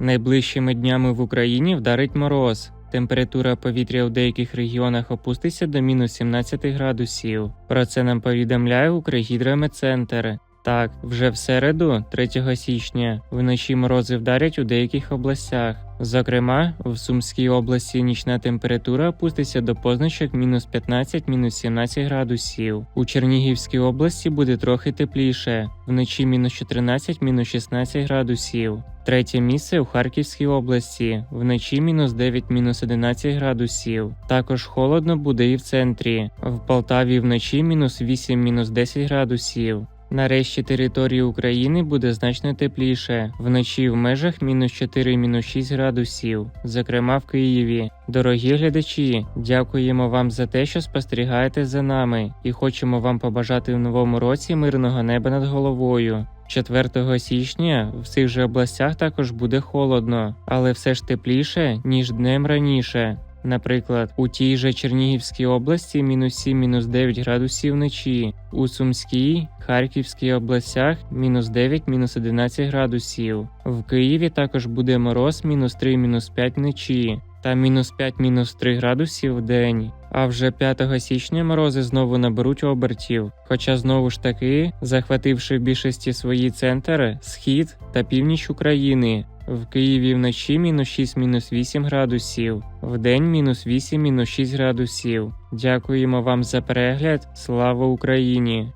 Найближчими днями в Україні вдарить мороз. Температура повітря у деяких регіонах опуститься до мінус 17 градусів. Про це нам повідомляє Укргідрометцентр. Так, вже в середу, 3 січня, вночі морози вдарять у деяких областях. Зокрема, в Сумській області нічна температура опуститься до позначок мінус 15 мінус 17 градусів. У Чернігівській області буде трохи тепліше, вночі мінус 14 мінус 16 градусів. Третє місце у Харківській області, вночі мінус 9 мінус 11 градусів. Також холодно буде і в центрі. В Полтаві вночі мінус 8 мінус 10 градусів. Нарешті території України буде значно тепліше, вночі в межах мінус 4 мінус 6 градусів, зокрема в Києві. Дорогі глядачі, дякуємо вам за те, що спостерігаєте за нами, і хочемо вам побажати в новому році мирного неба над головою. 4 січня в цих же областях також буде холодно, але все ж тепліше, ніж днем раніше. Наприклад, у тій же Чернігівській області мінус 7, мінус 9 градусів вночі, у Сумській, Харківській областях мінус 9, мінус 11 градусів. В Києві також буде мороз мінус 3, мінус 5 вночі та мінус 5, мінус 3 градусів в день. А вже 5 січня морози знову наберуть обертів. Хоча знову ж таки, захвативши в більшості свої центри, схід та північ України. В Києві вночі мінус 6 мінус 8 градусів, вдень мінус 8 мінус 6 градусів. Дякуємо вам за перегляд. Слава Україні!